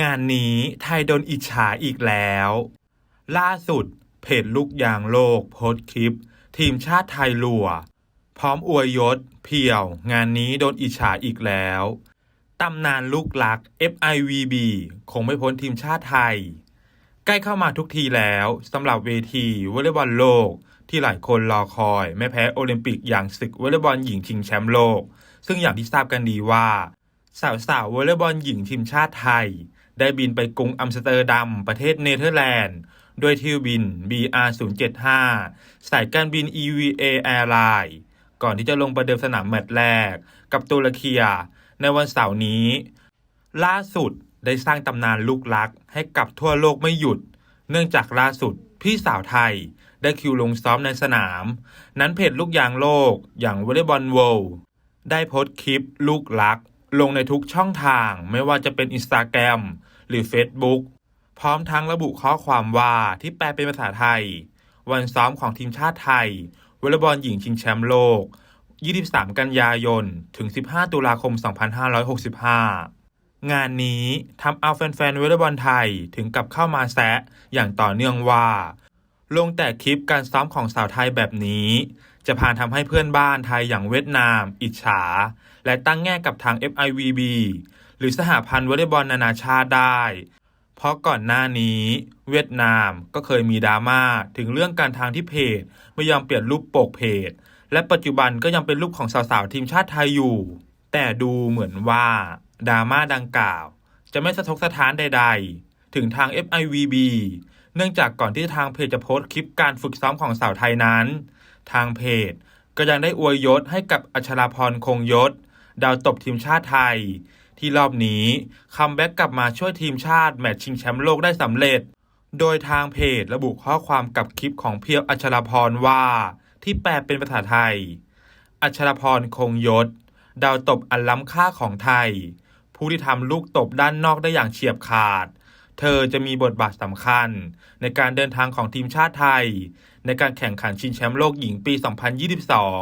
งานนี้ไทยโดนอิจฉาอีกแล้ว ล่าสุด เพจลูกยางโลก โพสคลิป ทีมชาติไทยลัว พร้อมอวยยศ เพียว งานนี้โดนอิจฉาอีกแล้วตำนานลูกลัก FIVB คงไม่พ้นทีมชาติไทย ใกล้เข้ามาทุกทีแล้วสำหรับเวทีวอลเลย์บอลโลก ที่หลายคนรอคอย ไม่แพ้โอลิมปิกอย่างศึกวอลเลย์บอลหญิงชิงแชมป์โลก ซึ่งอย่างที่ทราบกันดีว่า สาวสาวๆวอลเลย์บอลหญิงทีมชาติไทย ได้บินไปกรุงอัมสเตอร์ดัมประเทศเนเธอร์แลนด์ด้วยเที่ยวบิน BR075 สายการบิน EVA Airline ก่อนที่จะลงประเดิมสนามแมตช์แรก กับตุรเคีในวันเสาร์นี้ ล่าสุดได้สร้างตำนานลูกรักให้กับทั่วโลกไม่หยุด เนื่องจากล่าสุดพี่สาวไทยได้คิวลงซ้อมในสนาม นั้นเพจลูกยางโลกอย่างวอลเลย์บอล w o r l d ได้โพสต์คลิปลูกรัก ลงในทุกช่องทางไม่ว่าจะเป็น Instagram หรือ Facebook พร้อมทั้งระบุข้อความว่าที่แปลเป็นภาษาไทย วันซ้อมของทีมชาติไทยวอลเลย์บอลหญิงชิงแชมป์โลก 23 กันยายน ถึง 15 ตุลาคม 2565 งานนี้ทำเอาแฟนๆวอลเลย์บอลไทยถึงกับเข้ามาแซะอย่างต่อเนื่องว่า ลงแต่คลิปการซ้อมของสาวไทยแบบนี้ จะพานทำให้เพื่อนบ้านไทยอย่างเวียดนาม อิจฉา และตั้งแง่กับทาง FIVB หรือสหพันธ์วอลเลย์บอลนานาชาติได้ เพราะก่อนหน้านี้ เวียดนามก็เคยมีดราม่าถึงเรื่องการทางที่เพจไม่ยอมเปลี่ยนรูปปกเพจ และปัจจุบันก็ยังเป็นรูปของสาวๆทีมชาติไทยอยู่ แต่ดูเหมือนว่าดราม่าดังกล่าว จะไม่สะทกสะท้านใด ๆ ถึงทาง FIVB เนื่องจากก่อนที่ทางเพจจะโพสต์คลิปการฝึกซ้อมของสาวไทยนั้น ทางเพจก็ยังได้อวยยศให้กับอัชราพรคงยศ ดาวตบทีมชาติไทย ที่รอบนี้คัมแบ็กกลับมาช่วยทีมชาติแมตช์ชิงแชมป์โลกได้สำเร็จ โดยทางเพจระบุข้อความกับคลิปของเพียวอัชราพรว่า ที่แปลเป็นภาษาไทย อัชราพรคงยศ ดาวตบอันล้ำค่าของไทย ผู้ที่ทำลูกตบด้านนอกได้อย่างเฉียบขาด เธอจะมีบทบาทสำคัญ ในการเดินทางของทีมชาติไทย ในการแข่งขันชิงแชมป์โลกหญิงปี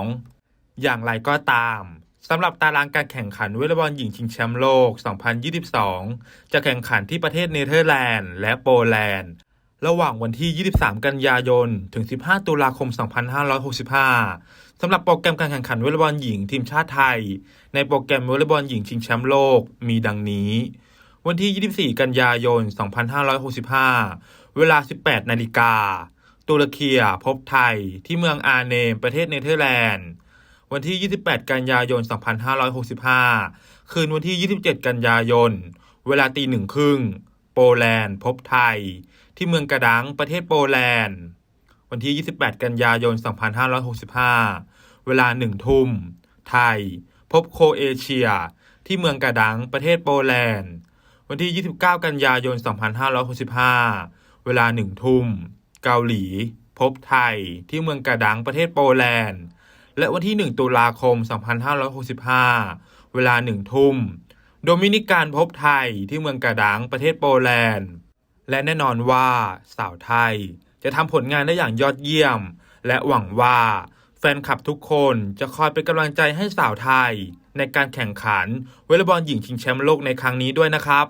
2022 อย่างไรก็ตาม สำหรับตารางการแข่งขันวอลเลย์บอลหญิงชิงแชมป์โลก 2022 จะแข่งขันที่ประเทศเนเธอร์แลนด์และโปแลนด์ ระหว่างวันที่ 23 กันยายน ถึง 15 ตุลาคม 2565 สำหรับโปรแกรมการแข่งขันวอลเลย์บอลหญิงทีมชาติไทย ในโปรแกรมวอลเลย์บอลหญิงชิงแชมป์โลกมีดังนี้ วันที่ 24 กันยายน 2565 เวลา 18 นาฬิกาตุรเคียพบไทยที่เมืองอาเนมประเทศเนเธอร์แลนด์ วันที่ 28 กันยายน 2565 คืนวันที่ 27 กันยายน เวลาตีหนึ่งครึ่ง โปแลนด์ พบไทย ที่เมืองกระดังประเทศโปแลนด์ วันที่ 28 กันยายน 2565 เวลาหนึ่งทุ่ม ไทย พบโคเอเชีย ที่เมืองกระดังประเทศโปแลนด์ วันที่ 29 กันยายน 2565 เวลาหนึ่งทุ่ม เกาหลี พบไทย ที่เมืองกระดังประเทศโปแลนด์ และวันที่ 1 ตุลาคม 2565 เวลาหนึ่งทุ่ม โดมินิกันพบไทยที่เมืองกระดังประเทศโปแลนด์ และแน่นอนว่าสาวไทยจะทำผลงานได้อย่างยอดเยี่ยม และหวังว่าแฟนคลับทุกคนจะคอยเป็นกำลังใจให้สาวไทย ในการแข่งขันวอลเลย์บอลหญิงชิงแชมป์โลกในครั้งนี้ด้วยนะครับ